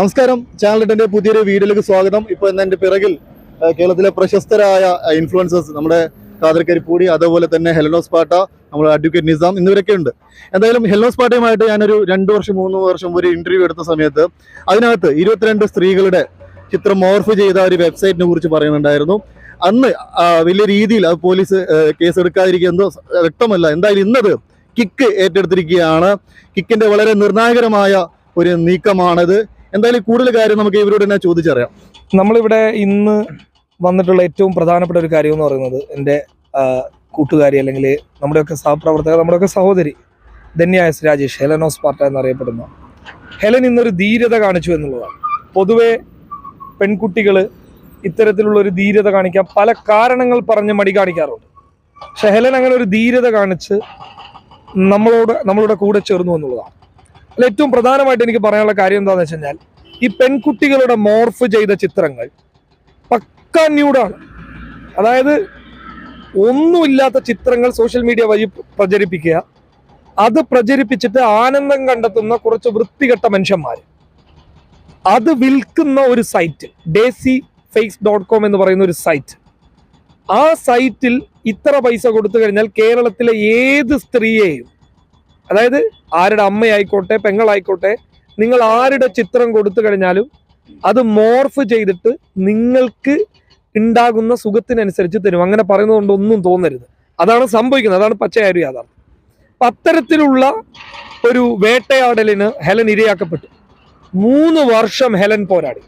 നമസ്കാരം. ചാനൽ ചാനലിന്റെ പുതിയൊരു വീഡിയോയിലേക്ക് സ്വാഗതം. ഇപ്പൊ ഇന്ന് പിറകിൽ കേരളത്തിലെ പ്രശസ്തരായ ഇൻഫ്ലുവൻസേഴ്സ് നമ്മുടെ ഖാദർ കരിപ്പൂടി അതുപോലെ തന്നെ ഹെലനോസ് പാട്ട നമ്മുടെ അഡ്വക്കേറ്റ് നിസാം എന്നിവരൊക്കെ ഉണ്ട്. എന്തായാലും ഹെലനോസ് പാട്ടയുമായിട്ട് ഞാനൊരു രണ്ട് വർഷം മൂന്ന് വർഷം ഒരു ഇന്റർവ്യൂ എടുത്ത സമയത്ത് അതിനകത്ത് ഇരുപത്തിരണ്ട് സ്ത്രീകളുടെ ചിത്രം മോർഫ് ചെയ്ത ഒരു വെബ്സൈറ്റിനെ കുറിച്ച് പറയുന്നുണ്ടായിരുന്നു. അന്ന് വലിയ രീതിയിൽ അത് പോലീസ് കേസ് എടുക്കാതിരിക്കുന്നത് വ്യക്തമല്ല. എന്തായാലും ഇന്നത് കിക്ക് ഏറ്റെടുത്തിരിക്കുകയാണ്. കിക്കിന്റെ വളരെ നിർണായകരമായ ഒരു നീക്കമാണിത്. എന്തായാലും കൂടുതൽ കാര്യം നമുക്ക് ഇവരോട് തന്നെ ചോദിച്ചറിയാം. നമ്മളിവിടെ ഇന്ന് വന്നിട്ടുള്ള ഏറ്റവും പ്രധാനപ്പെട്ട ഒരു കാര്യം എന്ന് പറയുന്നത് എന്റെ കൂട്ടുകാരി അല്ലെങ്കിൽ നമ്മുടെയൊക്കെ സഹപ്രവർത്തകർ നമ്മുടെയൊക്കെ സഹോദരി ധന്യ രാജേഷ് ഹെലനോസ് പാർട്ട എന്നറിയപ്പെടുന്ന. ഹെലൻ ഇന്നൊരു ധീരത കാണിച്ചു എന്നുള്ളതാണ്. പൊതുവെ പെൺകുട്ടികൾ ഇത്തരത്തിലുള്ള ഒരു ധീരത കാണിക്കാൻ പല കാരണങ്ങൾ പറഞ്ഞ് മടി കാണിക്കാറുണ്ട്. പക്ഷെ ഹെലൻ അങ്ങനെ ഒരു ധീരത കാണിച്ച് നമ്മളോട് നമ്മളുടെ കൂടെ ചേർന്നു എന്നുള്ളതാണ്. അതിൽ ഏറ്റവും പ്രധാനമായിട്ട് എനിക്ക് പറയാനുള്ള കാര്യം എന്താണെന്ന് വെച്ച് കഴിഞ്ഞാൽ ഈ പെൺകുട്ടികളുടെ മോർഫ് ചെയ്ത ചിത്രങ്ങൾ പക്ക ന്യൂഡാണ്. അതായത് ഒന്നുമില്ലാത്ത ചിത്രങ്ങൾ സോഷ്യൽ മീഡിയ വഴി പ്രചരിപ്പിക്കുക അത് പ്രചരിപ്പിച്ചിട്ട് ആനന്ദം കണ്ടെത്തുന്ന കുറച്ച് വൃത്തികെട്ട മനുഷ്യന്മാർ അത് വിൽക്കുന്ന ഒരു site daisy face dot com എന്ന് പറയുന്ന ഒരു സൈറ്റ്. ആ സൈറ്റിൽ ഇത്ര പൈസ കൊടുത്തു കഴിഞ്ഞാൽ കേരളത്തിലെ ഏത് സ്ത്രീയെയും അതായത് ആരുടെ അമ്മയായിക്കോട്ടെ പെങ്ങളായിക്കോട്ടെ നിങ്ങൾ ആരുടെ ചിത്രം കൊടുത്തു കഴിഞ്ഞാലും അത് മോർഫ് ചെയ്തിട്ട് നിങ്ങൾക്ക് ഉണ്ടാകുന്ന സുഖത്തിനനുസരിച്ച് തരും. അങ്ങനെ പറയുന്നത് കൊണ്ട് ഒന്നും തോന്നരുത്. അതാണ് സംഭവിക്കുന്നത്. അതാണ് പച്ചയായൊരു യാഥാർത്ഥ്യം. അപ്പൊ അത്തരത്തിലുള്ള ഒരു വേട്ടയാടലിന് ഹെലൻ ഇരയാക്കപ്പെട്ടു. മൂന്ന് വർഷം ഹെലൻ പോരാടി.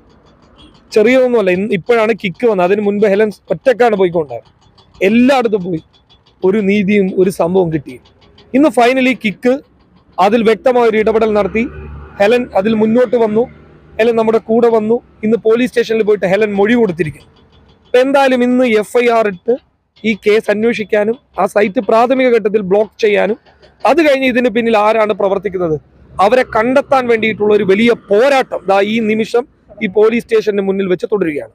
ചെറിയതൊന്നുമല്ല ഇന്ന് ഇപ്പോഴാണ് കിക്ക് വന്നത്. അതിന് മുൻപ് ഹെലൻ ഒറ്റക്കാണ് പോയിക്കൊണ്ടായത് എല്ലായിടത്തും പോയി ഒരു നീതിയും ഒരു സംഭവം കിട്ടി. ഇന്ന് ഫൈനലി കിക്ക് അതിൽ വ്യക്തമായ ഒരു ഇടപെടൽ നടത്തി. ഹെലൻ അതിൽ മുന്നോട്ട് വന്നു. ഹെലൻ നമ്മുടെ കൂടെ വന്നു. ഇന്ന് പോലീസ് സ്റ്റേഷനിൽ പോയിട്ട് ഹെലൻ മൊഴി കൊടുത്തിരിക്കുന്നു. അപ്പൊ എന്തായാലും ഇന്ന് എഫ് ഇട്ട് ഈ കേസ് അന്വേഷിക്കാനും ആ സൈറ്റ് പ്രാഥമിക ഘട്ടത്തിൽ ബ്ലോക്ക് ചെയ്യാനും അത് കഴിഞ്ഞ് ഇതിന് പിന്നിൽ ആരാണ് പ്രവർത്തിക്കുന്നത്? അവരെ കണ്ടെത്താൻ വേണ്ടിയിട്ടുള്ള ഒരു വലിയ പോരാട്ടം ദാ ഈ നിമിഷം ഈ പോലീസ് സ്റ്റേഷന് മുന്നിൽ വെച്ച് തുടരുകയാണ്.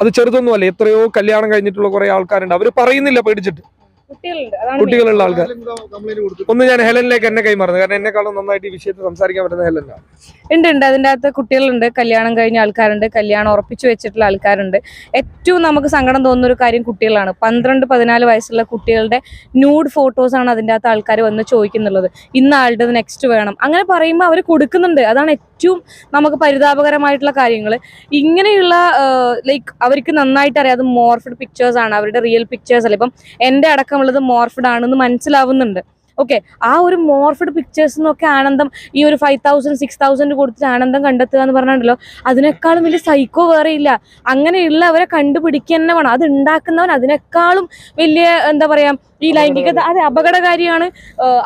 അത് ചെറുതൊന്നുമല്ല. എത്രയോ കല്യാണം കഴിഞ്ഞിട്ടുള്ള കുറെ ആൾക്കാരുണ്ട്. അവർ പറയുന്നില്ല പേടിച്ചിട്ട്. കുട്ടികളുള്ള ആൾക്കാർ. ഒന്ന് ഞാൻ ഹെലനിലേക്ക് എന്നെ കൈമാറുന്നത്. കാരണം എന്നെക്കാളും നന്നായിട്ട് ഈ വിഷയത്തിൽ സംസാരിക്കാൻ പറ്റുന്ന ഹെലനാണ് ഉണ്ട് ഉണ്ട്. അതിന്റെ അകത്ത് കുട്ടികളുണ്ട്. കല്യാണം കഴിഞ്ഞ ആൾക്കാരുണ്ട്. കല്യാണം ഉറപ്പിച്ചു വെച്ചിട്ടുള്ള ആൾക്കാരുണ്ട്. ഏറ്റവും നമുക്ക് സങ്കടം തോന്നുന്ന ഒരു കാര്യം കുട്ടികളാണ്. പന്ത്രണ്ട് പതിനാല് വയസ്സുള്ള കുട്ടികളുടെ ന്യൂഡ് ഫോട്ടോസാണ് ആണ് അതിന്റെ അകത്ത് ആൾക്കാർ വന്ന് ചോദിക്കുന്നുള്ളത്. ഇന്ന ആളുടെ നെക്സ്റ്റ് വേണം. അങ്ങനെ പറയുമ്പോൾ അവർ കൊടുക്കുന്നുണ്ട്. അതാണ് ഏറ്റവും നമുക്ക് പരിതാപകരമായിട്ടുള്ള കാര്യങ്ങൾ. ഇങ്ങനെയുള്ള ലൈക്ക് അവർക്ക് നന്നായിട്ട് അറിയാം. അത് മോർഫഡ് പിക്ചേഴ്സാണ് ആണ്. അവരുടെ റിയൽ പിക്ചേഴ്സ് അല്ല? ഇപ്പം എന്റെ അടക്കമുള്ളത് മോർഫഡ് ആണെന്ന് മനസ്സിലാവുന്നുണ്ട്. ഓക്കെ ആ ഒരു മോർഫഡ് പിക്ചേഴ്സ് എന്നൊക്കെ ആനന്ദം ഈ ഒരു ഫൈവ് തൗസൻഡ് സിക്സ് തൗസൻഡ് കൊടുത്തിട്ട് ആനന്ദം കണ്ടെത്തുക എന്ന് പറഞ്ഞിട്ടുണ്ടല്ലോ അതിനേക്കാളും വലിയ സൈക്കോ വേറെ ഇല്ല. അങ്ങനെയുള്ളവരെ കണ്ടുപിടിക്കുക തന്നെ വേണം. അത് ഉണ്ടാക്കുന്നവൻ അതിനേക്കാളും വലിയ എന്താ പറയാ ഈ ലൈംഗികത അതെ അപകടകാരിയാണ്.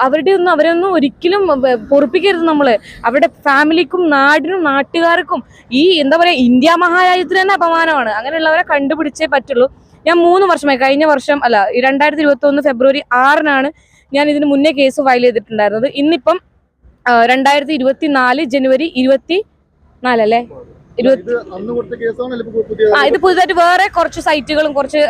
അവരുടെ ഒന്നും അവരൊന്നും ഒരിക്കലും പൊറപ്പിക്കരുത് പൊറുപ്പിക്കരുത് നമ്മൾ. അവരുടെ ഫാമിലിക്കും നാടിനും നാട്ടുകാർക്കും ഈ എന്താ പറയാ ഇന്ത്യ മഹാരാജ്യത്തിന് തന്നെ അപമാനമാണ്. അങ്ങനെയുള്ളവരെ കണ്ടുപിടിച്ചേ പറ്റുള്ളൂ. ഞാൻ മൂന്ന് വർഷമായി കഴിഞ്ഞ വർഷം അല്ല രണ്ടായിരത്തി ഇരുപത്തി ഒന്ന് ഫെബ്രുവരി ആറിനാണ് ഞാൻ ഇതിന് മുന്നേ കേസ് ഫയൽ ചെയ്തിട്ടുണ്ടായിരുന്നത്. ഇന്നിപ്പം രണ്ടായിരത്തി ഇരുപത്തി നാല് ജനുവരി ഇരുപത്തി നാലല്ലേ ആ ഇത് പുതുതായിട്ട് വേറെ കുറച്ച് സൈറ്റുകളും കുറച്ച്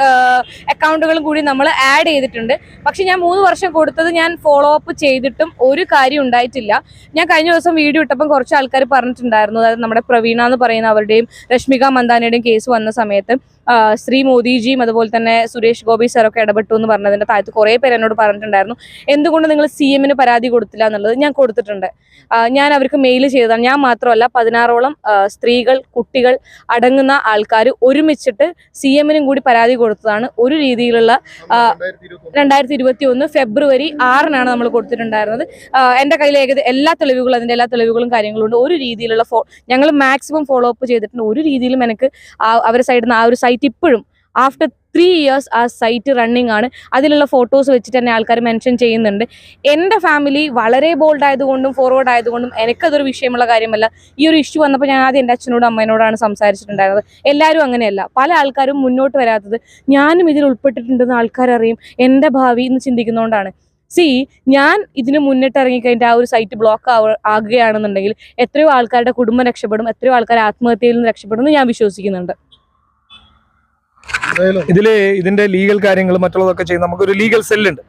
അക്കൗണ്ടുകളും കൂടി നമ്മൾ ആഡ് ചെയ്തിട്ടുണ്ട്. പക്ഷെ ഞാൻ മൂന്ന് വർഷം കൊടുത്തത് ഞാൻ ഫോളോ അപ്പ് ചെയ്തിട്ടും ഒരു കാര്യം ഉണ്ടായിട്ടില്ല. ഞാൻ കഴിഞ്ഞ ദിവസം വീഡിയോ ഇട്ടപ്പം കുറച്ച് ആൾക്കാർ പറഞ്ഞിട്ടുണ്ടായിരുന്നു. അതായത് നമ്മുടെ പ്രവീണ എന്ന് പറയുന്ന അവരുടെയും രശ്മിക മന്ദാനയുടെയും കേസ് വന്ന സമയത്ത് ശ്രീ മോദിജിയും അതുപോലെ തന്നെ സുരേഷ് ഗോപി സാറൊക്കെ ഇടപെട്ടു എന്ന് പറഞ്ഞതിന്റെ താഴത്ത് കുറേ പേര് എന്നോട് പറഞ്ഞിട്ടുണ്ടായിരുന്നു. എന്തുകൊണ്ട് നിങ്ങൾ സി എമ്മിന് പരാതി കൊടുത്തില്ല എന്നുള്ളത് ഞാൻ കൊടുത്തിട്ടുണ്ട്. ഞാൻ അവർക്ക് മെയിൽ ചെയ്തതാണ്. ഞാൻ മാത്രമല്ല പതിനാറോളം ആ, കുട്ടികൾ അടങ്ങുന്ന ആൾക്കാർ ഒരുമിച്ചിട്ട് സി എമ്മിനും കൂടി പരാതി കൊടുത്തതാണ്. ഒരു രീതിയിലുള്ള രണ്ടായിരത്തി ഇരുപത്തി ഒന്ന് ഫെബ്രുവരി ആറിനാണ് നമ്മൾ കൊടുത്തിട്ടുണ്ടായിരുന്നത്. എന്റെ കയ്യിൽ ഏകദേശം എല്ലാ തെളിവുകളും അതിന്റെ എല്ലാ തെളിവുകളും കാര്യങ്ങളും ഉണ്ട് ഒരു രീതിയിലുള്ള ഫോ ഞങ്ങൾ മാക്സിമം ഫോളോ അപ്പ് ചെയ്തിട്ടുണ്ട്. ഒരു രീതിയിലും എനിക്ക് അവരുടെ സൈഡിൽ നിന്ന് ആ ഒരു സൈറ്റ് ഇപ്പോഴും ആഫ്റ്റർ ത്രീ ഇയേഴ്സ് ആ സൈറ്റ് റണ്ണിങ് ആണ്. അതിലുള്ള ഫോട്ടോസ് വെച്ചിട്ട് തന്നെ ആൾക്കാർ മെൻഷൻ ചെയ്യുന്നുണ്ട്. എന്റെ ഫാമിലി വളരെ ബോൾഡ് ആയതുകൊണ്ടും ഫോർവേഡ് ആയതുകൊണ്ടും എനിക്കതൊരു വിഷയമുള്ള കാര്യമല്ല. ഈ ഒരു ഇഷ്യൂ വന്നപ്പോൾ ഞാൻ ആദ്യം എന്റെ അച്ഛനോടും അമ്മേനോടാണ് സംസാരിച്ചിട്ടുണ്ടായിരുന്നത്. എല്ലാവരും അങ്ങനെയല്ല. പല ആൾക്കാരും മുന്നോട്ട് വരാത്തത് ഞാനും ഇതിൽ ഉൾപ്പെട്ടിട്ടുണ്ടെന്ന് ആൾക്കാരറിയും. എന്റെ ഭാവി എന്ന് ചിന്തിക്കുന്നതുകൊണ്ടാണ് സി ഞാൻ ഇതിന് മുന്നിട്ട് ഇറങ്ങിക്കഴിഞ്ഞാൽ ആ ഒരു സൈറ്റ് ബ്ലോക്ക് ആകുകയാണെന്നുണ്ടെങ്കിൽ എത്രയോ ആൾക്കാരുടെ കുടുംബം രക്ഷപ്പെടും എത്രയോ ആൾക്കാർ ആത്മഹത്യയിൽ നിന്ന് രക്ഷപ്പെടും എന്ന് ഞാൻ വിശ്വസിക്കുന്നുണ്ട്. ഇതിൽ ഇതിന്റെ ലീഗൽ കാര്യങ്ങൾ മറ്റുള്ളതൊക്കെ ചെയ്യുന്ന നമുക്കൊരു ലീഗൽ സെല്ലുണ്ട്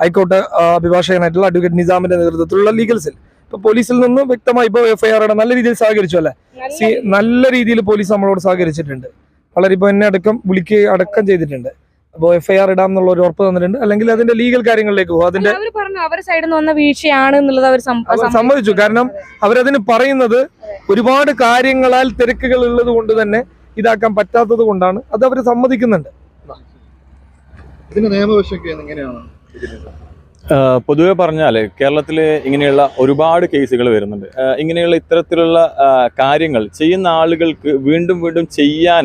ഹൈക്കോർട്ട് ആ, അഭിഭാഷകനായിട്ടുള്ള അഡ്വക്കേറ്റ് നിസാമിന്റെ നേതൃത്വത്തിലുള്ള ലീഗൽ സെൽ ഇപ്പൊ പോലീസിൽ നിന്ന് വ്യക്തമായി ഇപ്പൊ എഫ്ഐആർ നല്ല രീതിയിൽ സഹകരിച്ചു അല്ലെ? നല്ല രീതിയിൽ. പോലീസ് നമ്മളോട് സഹകരിച്ചിട്ടുണ്ട്. വളരെ ഇപ്പൊ എന്നെ അടക്കം വിളിക്കുക അടക്കം ചെയ്തിട്ടുണ്ട്. അപ്പോൾ എഫ്ഐആർ ഇടാം എന്നുള്ള ഒരു ഉറപ്പ് തന്നിട്ടുണ്ട്. അല്ലെങ്കിൽ അതിന്റെ ലീഗൽ കാര്യങ്ങളിലേക്ക് പോകും. അതിന്റെ സൈഡിൽ നിന്ന് വന്ന വീഴ്ചയാണ് എന്നുള്ളത് അവർ സമ്മതിച്ചു. കാരണം അവരതിന് പറയുന്നത് ഒരുപാട് കാര്യങ്ങളാൽ തിരക്കുകൾ ഉള്ളത് കൊണ്ട് തന്നെ ഇതാക്കാൻ പറ്റാത്തത് കൊണ്ടാണ് അത് അവർ സമ്മതിക്കുന്നുണ്ട്. പൊതുവെ പറഞ്ഞാൽ കേരളത്തിൽ ഇങ്ങനെയുള്ള ഒരുപാട് കേസുകൾ വരുന്നുണ്ട്. ഇങ്ങനെയുള്ള ഇത്തരത്തിലുള്ള കാര്യങ്ങൾ ചെയ്യുന്ന ആളുകൾക്ക് വീണ്ടും വീണ്ടും ചെയ്യാൻ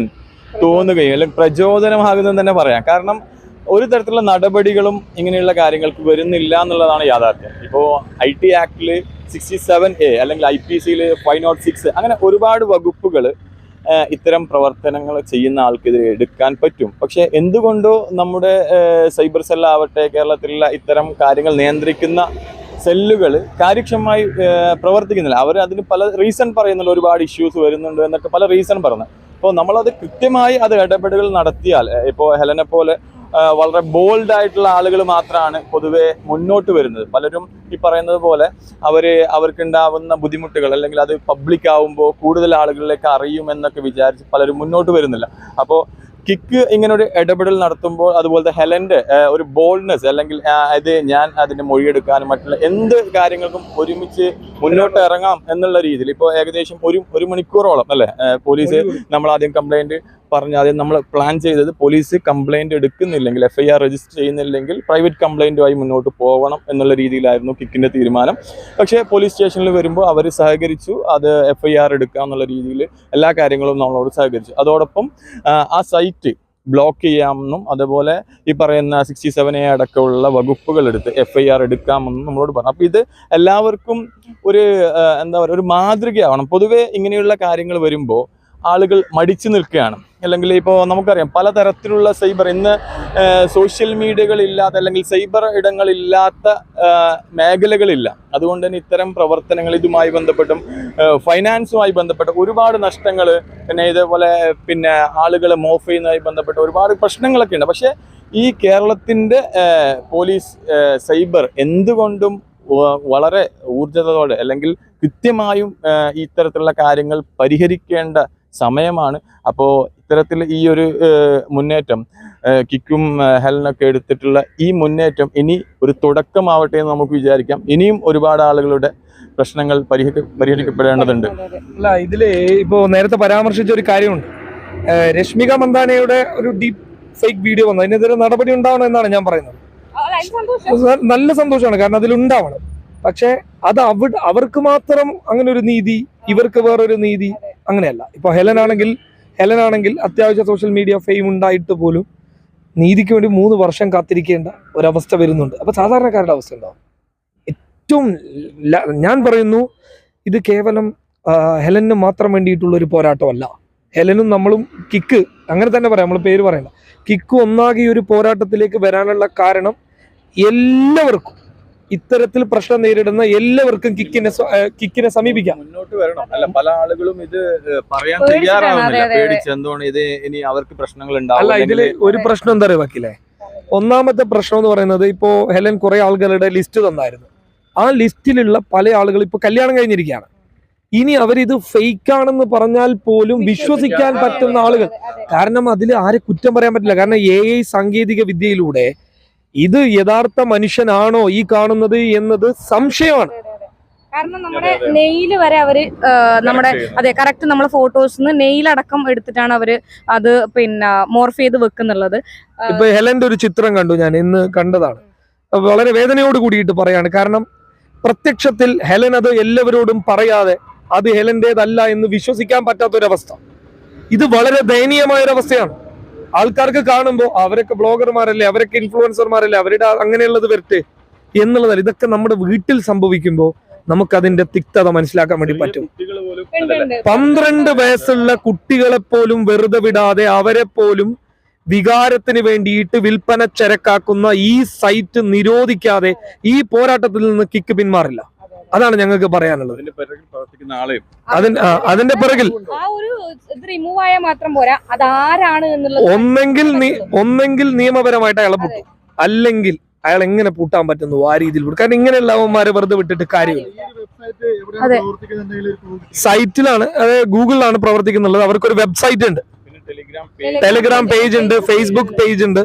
തോന്നുകയും അല്ലെങ്കിൽ പ്രചോദനമാകുന്നതെന്ന് തന്നെ പറയാം. കാരണം ഒരു തരത്തിലുള്ള നടപടികളും ഇങ്ങനെയുള്ള കാര്യങ്ങൾക്ക് വരുന്നില്ല എന്നുള്ളതാണ് യാഥാർത്ഥ്യം. ഇപ്പോൾ ഐ ടി ആക്ടിൽ സിക്സ്റ്റി സെവൻ എ അല്ലെങ്കിൽ ഐ പി സിയിൽ ഫൈവ് നോട്ട് സിക്സ് അങ്ങനെ ഒരുപാട് വകുപ്പുകൾ ഇത്തരം പ്രവർത്തനങ്ങൾ ചെയ്യുന്ന ആൾക്കെതിരെ എടുക്കാൻ പറ്റും. പക്ഷേ എന്തുകൊണ്ടോ നമ്മുടെ സൈബർ സെല്ലാവട്ടെ കേരളത്തിലുള്ള ഇത്തരം കാര്യങ്ങൾ നിയന്ത്രിക്കുന്ന സെല്ലുകൾ കാര്യക്ഷമമായി പ്രവർത്തിക്കുന്നില്ല. അവർ അതിന് പല റീസൺ പറയുന്നുണ്ട്. ഒരുപാട് ഇഷ്യൂസ് വരുന്നുണ്ട് എന്നൊക്കെ പല റീസൺ പറഞ്ഞു അപ്പോൾ നമ്മളത് കൃത്യമായി അത് ഇടപെടലുകൾ നടത്തിയാൽ ഇപ്പോൾ ഹെലനെ പോലെ വളരെ ബോൾഡ് ആയിട്ടുള്ള ആളുകൾ മാത്രമാണ് പൊതുവെ മുന്നോട്ട് വരുന്നത്. പലരും ഈ പറയുന്നത് പോലെ അവർ അവർക്കുണ്ടാവുന്ന ബുദ്ധിമുട്ടുകൾ അല്ലെങ്കിൽ അത് പബ്ലിക് ആവുമ്പോൾ കൂടുതൽ ആളുകളിലേക്ക് അറിയുമെന്നൊക്കെ വിചാരിച്ച് പലരും മുന്നോട്ട് വരുന്നില്ല. അപ്പോൾ കിക്ക് ഇങ്ങനെ ഒരു ഇടപെടൽ നടത്തുമ്പോൾ അതുപോലത്തെ ഹെലന്റെ ആ, ഒരു ബോൾഡ്നെസ് അല്ലെങ്കിൽ ഇത് ഞാൻ അതിന്റെ മൊഴിയെടുക്കാനും മറ്റുള്ള എന്ത് കാര്യങ്ങൾക്കും ഒരുമിച്ച് മുന്നോട്ട് ഇറങ്ങാം എന്നുള്ള രീതിയിൽ. ഇപ്പോൾ ഏകദേശം ഒരു ഒരു മണിക്കൂറോളം അല്ലേ? പോലീസ് നമ്മൾ ആദ്യം കംപ്ലൈന്റ് പറഞ്ഞ ആദ്യം നമ്മൾ പ്ലാൻ ചെയ്തത് പോലീസ് കംപ്ലൈന്റ് എടുക്കുന്നില്ലെങ്കിൽ എഫ് രജിസ്റ്റർ ചെയ്യുന്നില്ലെങ്കിൽ പ്രൈവറ്റ് കംപ്ലൈന്റുമായി മുന്നോട്ട് പോകണം എന്നുള്ള രീതിയിലായിരുന്നു കിക്കിന്റെ തീരുമാനം. പക്ഷേ പോലീസ് സ്റ്റേഷനിൽ വരുമ്പോൾ അവർ സഹകരിച്ചു അത് എഫ് ഐ ആർ എടുക്കുക എന്നുള്ള രീതിയിൽ എല്ലാ കാര്യങ്ങളും നമ്മളോട് സഹകരിച്ചു. അതോടൊപ്പം ആ, ആ സൈറ്റ് ബ്ലോക്ക് ചെയ്യാമെന്നും അതുപോലെ ഈ പറയുന്ന സിക്സ്റ്റി സെവൻ എ അടക്കമുള്ള വകുപ്പുകൾ എടുത്ത് എഫ് ഐ ആർ എടുക്കാമെന്നും നമ്മളോട് പറഞ്ഞു. അപ്പോൾ ഇത് എല്ലാവർക്കും ഒരു എന്താ പറയുക ഒരു മാതൃകയാവണം. പൊതുവേ ഇങ്ങനെയുള്ള കാര്യങ്ങൾ വരുമ്പോൾ ആളുകൾ മടിച്ചു നിൽക്കുകയാണ്. അല്ലെങ്കിൽ ഇപ്പോൾ നമുക്കറിയാം പലതരത്തിലുള്ള സൈബർ ഇന്ന് സോഷ്യൽ മീഡിയകളില്ലാത്ത അല്ലെങ്കിൽ സൈബർ ഇടങ്ങളില്ലാത്ത മേഖലകളില്ല. അതുകൊണ്ട് തന്നെ ഇത്തരം പ്രവർത്തനങ്ങൾ ഇതുമായി ബന്ധപ്പെട്ടും ഫൈനാൻസുമായി ബന്ധപ്പെട്ട് ഒരുപാട് നഷ്ടങ്ങൾ പിന്നെ ഇതേപോലെ പിന്നെ ആളുകളെ മോഫ് ചെയ്യുന്നതുമായി ബന്ധപ്പെട്ട ഒരുപാട് പ്രശ്നങ്ങളൊക്കെ ഉണ്ട് പക്ഷേ ഈ കേരളത്തിന്റെ പോലീസ് സൈബർ എന്തുകൊണ്ടും വളരെ ഊർജതയോടെ അല്ലെങ്കിൽ കൃത്യമായും ഇത്തരത്തിലുള്ള കാര്യങ്ങൾ പരിഹരിക്കേണ്ട സമയമാണ്. അപ്പോൾ ഇത്തരത്തിൽ ഈ ഒരു മുന്നേറ്റം കിക്കും ഹെലനൊക്കെ എടുത്തിട്ടുള്ള ഈ മുന്നേറ്റം ഇനി ഒരു തുടക്കമാവട്ടെ എന്ന് നമുക്ക് വിചാരിക്കാം. ഇനിയും ഒരുപാട് ആളുകളുടെ പ്രശ്നങ്ങൾ പരിഹരി പരിഹരിക്കപ്പെടേണ്ടതുണ്ട്. അല്ല ഇതിൽ ഇപ്പോൾ നേരത്തെ പരാമർശിച്ച ഒരു കാര്യമുണ്ട്. രശ്മിക മന്ദാനയുടെ ഒരു ഡീപ് ഫേക്ക് വീഡിയോ വന്നു. അതിനെതിരെ നടപടി ഉണ്ടാവണം എന്നാണ് ഞാൻ പറയുന്നത്. നല്ല സന്തോഷമാണ്. കാരണം അതിലുണ്ടാവണം പക്ഷെ അത് അവർക്ക് മാത്രം അങ്ങനെ ഒരു നീതി ഇവർക്ക് വേറൊരു നീതി അങ്ങനെയല്ല. ഇപ്പൊ ഹെലൻ ആണെങ്കിൽ ഹെലൻ ആണെങ്കിൽ അത്യാവശ്യ സോഷ്യൽ മീഡിയ ഫെയിം ഉണ്ടായിട്ട് പോലും നീതിക്ക് വേണ്ടി മൂന്ന് വർഷം കാത്തിരിക്കേണ്ട ഒരവസ്ഥ വരുന്നുണ്ട്. അപ്പോൾ സാധാരണക്കാരുടെ അവസ്ഥ ഉണ്ടാവും ഏറ്റവും ഞാൻ പറയുന്നു ഇത് കേവലം ഹെലന് മാത്രം വേണ്ടിയിട്ടുള്ള ഒരു പോരാട്ടമല്ല. ഹെലനും നമ്മളും കിക്ക് അങ്ങനെ തന്നെ പറയാം നമ്മൾ പേര് പറയണ്ട. കിക്ക് ഒന്നാകെ ഒരു പോരാട്ടത്തിലേക്ക് വരാനുള്ള കാരണം എല്ലാവർക്കും ഇത്തരത്തിൽ പ്രശ്നം നേരിടുന്ന എല്ലാവർക്കും കിക്കിനെ കിക്കിനെ സമീപിക്കാം. മുന്നോട്ട് വരണം. അല്ല പല ആളുകളും ഇത് പറയാൻ തയ്യാറാവുന്നില്ല. അതെ, അതെ, അതെ. പേടിച്ച് എന്തുകൊണ്ട് ഇത് ഇനി അവർക്ക് പ്രശ്നങ്ങൾ അല്ല ഉണ്ടാവും ഇതിൽ ഒരു പ്രശ്നം എന്താ പറയുക വക്കീലേ? ഒന്നാമത്തെ പ്രശ്നം എന്ന് പറയുന്നത് ഇപ്പോ ഹെലൻ കുറെ ആളുകളുടെ ലിസ്റ്റ് തന്നായിരുന്നു. ആ ലിസ്റ്റിലുള്ള പല ആളുകൾ ഇപ്പൊ കല്യാണം കഴിഞ്ഞിരിക്കുകയാണ്. ഇനി അവരിത് ഫേക്ക് ആണെന്ന് പറഞ്ഞാൽ പോലും വിശ്വസിക്കാൻ പറ്റുന്ന ആളുകൾ. കാരണം അതിൽ ആരെ കുറ്റം പറയാൻ പറ്റില്ല. കാരണം എ ഐ സാങ്കേതിക വിദ്യയിലൂടെ ഇത് യഥാർത്ഥ മനുഷ്യനാണോ ഈ കാണുന്നത് എന്നത് സംശയമാണ്. കാരണം നമ്മുടെ നെയിൽ വരെ അവർ നമ്മുടെ അതെ കറക്റ്റ് നമ്മളെ ഫോട്ടോസ് നെയിൽ അടക്കം എടുത്തിട്ടാണ് അവർ അത് പിന്നെ മോർഫ് ചെയ്ത് വെക്കുന്നുള്ളത്. ഇപ്പൊ ഹെലന്റെ ഒരു ചിത്രം കണ്ടു ഞാൻ ഇന്ന് കണ്ടതാണ്. വളരെ വേദനയോട് കൂടിയിട്ട് പറയാണ്. കാരണം പ്രത്യക്ഷത്തിൽ ഹെലൻ അത് എല്ലാവരോടും പറയാതെ അത് ഹെലന്റേതല്ല എന്ന് വിശ്വസിക്കാൻ പറ്റാത്തൊരവസ്ഥ. ഇത് വളരെ ദയനീയമായ ഒരു അവസ്ഥയാണ് ആൾക്കാർക്ക് കാണുമ്പോൾ അവരൊക്കെ ബ്ലോഗർമാരല്ലേ അവരൊക്കെ ഇൻഫ്ലുവൻസർമാരല്ലേ അവരുടെ അങ്ങനെയുള്ളത് വരട്ടെ എന്നുള്ളതല്ല. ഇതൊക്കെ നമ്മുടെ വീട്ടിൽ സംഭവിക്കുമ്പോൾ നമുക്കതിന്റെ തിക്തത മനസ്സിലാക്കാൻ വേണ്ടി പറ്റും. പന്ത്രണ്ട് വയസ്സുള്ള കുട്ടികളെ പോലും വെറുതെ വിടാതെ അവരെ പോലും വികാരത്തിന് വേണ്ടിയിട്ട് വിൽപ്പന ചരക്കാക്കുന്ന ഈ സൈറ്റ് നിരോധിക്കാതെ ഈ പോരാട്ടത്തിൽ നിന്ന് കിക്ക് പിന്മാറില്ല. അതാണ് ഞങ്ങൾക്ക് പറയാനുള്ളത്. അതിന്റെ അതിന്റെ പിറകിൽ ആ ഒരു റിമൂവ് ആയാൽ മാത്രം പോരാ. അതാരാണ് ഒന്നെങ്കിൽ ഒന്നെങ്കിൽ നിയമപരമായിട്ട് അയാളെ പൊട്ടും. അല്ലെങ്കിൽ അയാൾ എങ്ങനെ പൂട്ടാൻ പറ്റുന്നു ആ രീതിയിൽ പൂട്ടും. കാരണം ഇങ്ങനെയുള്ള അവന്മാരെ വെറുതെ വിട്ടിട്ട് കാര്യമില്ല. ഈ ഒരു അതെ. സൈറ്റിലാണ് അതായത് ഗൂഗിളിലാണ് പ്രവർത്തിക്കുന്നുള്ളത് അവർക്കൊരു വെബ്സൈറ്റ് ഉണ്ട്. പിന്നെ ടെലിഗ്രാം ടെലിഗ്രാം പേജ് ഉണ്ട്. ഫേസ്ബുക്ക് പേജ് ഉണ്ട്.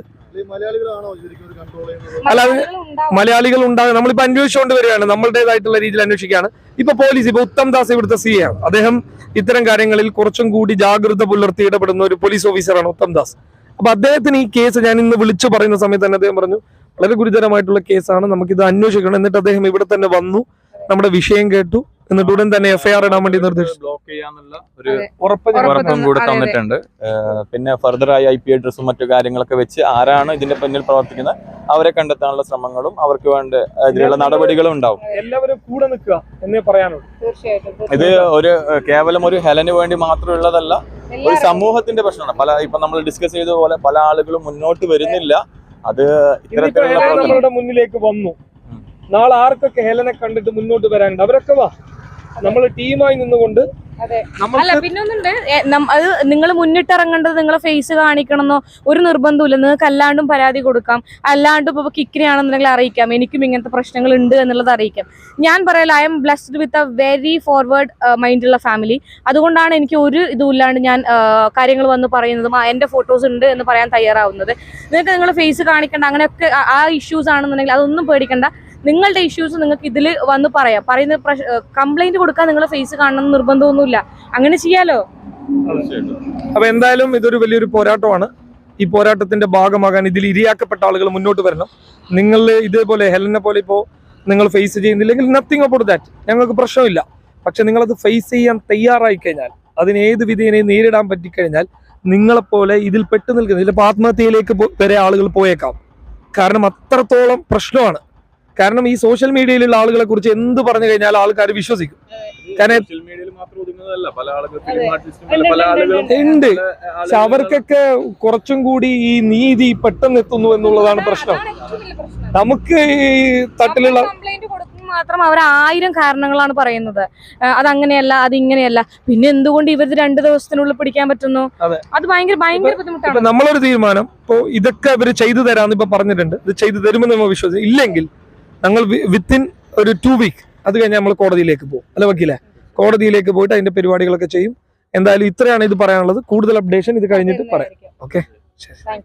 മലയാളികളാണോ ശരിക്കും ഒരു കൺട്രോൾ ചെയ്യുന്നത്? അല്ല, അത് മലയാളികൾ ഉണ്ടാവും. മലയാളികൾ ഉണ്ടാകും നമ്മളിപ്പോ അന്വേഷിച്ചുകൊണ്ട് വരികയാണ്. നമ്മളുടേതായിട്ടുള്ള രീതിയിൽ അന്വേഷിക്കുകയാണ്. ഇപ്പൊ പോലീസ് ഇപ്പൊ ഉത്തം ദാസ് ഇവിടുത്തെ സി ആണ്. അദ്ദേഹം ഇത്തരം കാര്യങ്ങളിൽ കുറച്ചും കൂടി ജാഗ്രത പുലർത്തി ഇടപെടുന്ന ഒരു പോലീസ് ഓഫീസറാണ് ഉത്തം ദാസ്. അപ്പൊ അദ്ദേഹത്തിന് ഈ കേസ് ഞാൻ ഇന്ന് വിളിച്ചു പറയുന്ന സമയത്ത് തന്നെ അദ്ദേഹം പറഞ്ഞു വളരെ ഗുരുതരമായിട്ടുള്ള കേസാണ്. നമുക്കിത് അന്വേഷിക്കണം. എന്നിട്ട് അദ്ദേഹം ഇവിടെ തന്നെ വന്നു നമ്മുടെ വിഷയം കേട്ടു. എന്നിട്ട് ഉടൻ തന്നെ എഫ്ഐആർ ഇടാൻ വേണ്ടി നിർദ്ദേശിച്ചു. ബ്ലോക്ക് ചെയ്യാന്നുള്ള ഒരു. ഉറപ്പ് കൂടെ. തന്നിട്ടുണ്ട്. പിന്നെ ഫർദർ ആയി ഐ പി അഡ്രസ്സും മറ്റു കാര്യങ്ങളൊക്കെ വെച്ച് ആരാണ് ഇതിന്റെ പിന്നിൽ പ്രവർത്തിക്കുന്നത് അവരെ കണ്ടെത്താനുള്ള ശ്രമങ്ങളും അവർക്ക് വേണ്ട അതിനുള്ള നടപടികളും ഉണ്ടാവും. എല്ലാവരും കൂടെ നിൽക്കുക എന്നേ പറയാനുള്ളൂ. തീർച്ചയായിട്ടും ഇത് ഒരു കേവലം ഒരു ഹെലന് വേണ്ടി മാത്രമുള്ളതല്ല ഒരു സമൂഹത്തിന്റെ പ്രശ്നമാണ്. പല ഇപ്പൊ നമ്മൾ ഡിസ്കസ് ചെയ്ത പോലെ പല ആളുകളും മുന്നോട്ട് വരുന്നില്ല. അത് ഇത്തരത്തിലുള്ള നമ്മളുടെ മുന്നിലേക്ക് വന്നു. നാളെ ആർക്കൊക്കെ ഹെലനെ കണ്ടിട്ട് മുന്നോട്ട് വരാനുണ്ട്? അവരൊക്കെ വാ. നമ്മൾ ടീമായി നിന്നുകൊണ്ട് അതെ. അല്ല പിന്നൊന്നുണ്ട്. അത് നിങ്ങൾ മുന്നിട്ടിറങ്ങേണ്ടത് നിങ്ങളെ ഫേസ് കാണിക്കണമെന്നോ ഒരു നിർബന്ധമില്ല നിങ്ങൾക്ക് അല്ലാണ്ടും പരാതി കൊടുക്കാം. അല്ലാണ്ടും ഇപ്പൊ കിക്കിനെയാണെന്നുണ്ടെങ്കിൽ അറിയിക്കാം. എനിക്കും ഇങ്ങനത്തെ പ്രശ്നങ്ങൾ ഉണ്ട് എന്നുള്ളത് അറിയിക്കാം. ഞാൻ പറയല I am blessed with a very forward മൈൻഡുള്ള family അതുകൊണ്ടാണ് എനിക്ക് ഒരു ഇതും ഇല്ലാണ്ട് ഞാൻ കാര്യങ്ങൾ വന്ന് പറയുന്നതും എന്റെ എന്റെ ഫോട്ടോസ് ഉണ്ട് എന്ന് പറയാൻ തയ്യാറാവുന്നത്. നിങ്ങൾക്ക് നിങ്ങൾ ഫേസ് കാണിക്കേണ്ട അങ്ങനെയൊക്കെ ആ ഇഷ്യൂസ് ആണെന്നുണ്ടെങ്കിൽ അതൊന്നും പേടിക്കണ്ട. നിങ്ങളുടെ ഇഷ്യൂസ് നിങ്ങൾക്ക് ഇതിൽ വന്ന് പറയാം. പറയുന്ന കംപ്ലൈന്റ് കൊടുക്കാൻ നിങ്ങളെ ഫേസ് കാണണം നിർബന്ധമൊന്നുമില്ല. അങ്ങനെ ചെയ്യാലോ? അപ്പൊ എന്തായാലും ഇതൊരു വലിയൊരു പോരാട്ടമാണ്. ഈ പോരാട്ടത്തിന്റെ ഭാഗമാകാൻ ഇതിൽ ഇരയാക്കപ്പെട്ട ആളുകൾ മുന്നോട്ട് വരണം. നിങ്ങൾ ഇതേപോലെ ഹെലനെ പോലെ ഇപ്പോ നിങ്ങൾ ഫേസ് ചെയ്യുന്നില്ലെങ്കിൽ നത്തിങ് അബൌട്ട് ദാറ്റ് ഞങ്ങൾക്ക് പ്രശ്നമില്ല. പക്ഷെ നിങ്ങളത് ഫേസ് ചെയ്യാൻ തയ്യാറായി കഴിഞ്ഞാൽ അതിന് ഏത് വിധേനയും നേരിടാൻ പറ്റിക്കഴിഞ്ഞാൽ നിങ്ങളെപ്പോലെ ഇതിൽ പെട്ടു നിൽക്കുന്ന ഇതിലിപ്പോൾ ആത്മഹത്യയിലേക്ക് വരെ ആളുകൾ പോയേക്കാം. കാരണം അത്രത്തോളം പ്രശ്നമാണ്. കാരണം ഈ സോഷ്യൽ മീഡിയയിലുള്ള ആളുകളെ കുറിച്ച് എന്ത് പറഞ്ഞു കഴിഞ്ഞാൽ ആൾക്കാർ വിശ്വസിക്കും. കാരണം സോഷ്യൽ മീഡിയയിൽ മാത്രം ഒതുങ്ങുന്നതല്ല. പല ആളുകൾ ഫിലിം ആർട്ടിസ്റ്റും ഉണ്ട്, പല ആളുകളും ഉണ്ട്. പല പക്ഷെ അവർക്കൊക്കെ കുറച്ചും കൂടി ഈ നീതി പെട്ടെന്ന് എത്തുന്നു എന്നുള്ളതാണ് പ്രശ്നം. നമുക്ക് ഈ തട്ടിലുള്ള മാത്രം അവർ ആയിരം കാരണങ്ങളാണ് പറയുന്നത്. അതങ്ങനെയല്ല അതിങ്ങനെയല്ല. പിന്നെ എന്തുകൊണ്ട് ഇവർ രണ്ടു ദിവസത്തിനുള്ളിൽ പിടിക്കാൻ പറ്റുന്നു? അത്. ഭയങ്കര ഭയങ്കര ബുദ്ധിമുട്ടാണ്. നമ്മളൊരു തീരുമാനം ഇപ്പോ ഇതൊക്കെ ഇവർ ചെയ്തു തരാന്ന് ഇപ്പൊ പറഞ്ഞിട്ടുണ്ട്. ഇത് ചെയ്തു തരുമെന്ന് നമ്മൾ വിശ്വസിക്കും ഇല്ലെങ്കിൽ ഞങ്ങൾ വിത്തിൻ ഒരു ടു വീക്ക് അത് കഴിഞ്ഞാൽ നമ്മൾ കോടതിയിലേക്ക് പോകും. അല്ല വക്കീലെ? കോടതിയിലേക്ക് പോയിട്ട് അതിന്റെ പരിപാടികളൊക്കെ ചെയ്യും. എന്തായാലും ഇത്രയാണ് ഇത് പറയാനുള്ളത്. കൂടുതൽ അപ്ഡേഷൻ ഇത് കഴിഞ്ഞിട്ട് പറയാം. ഓക്കെ ശരി.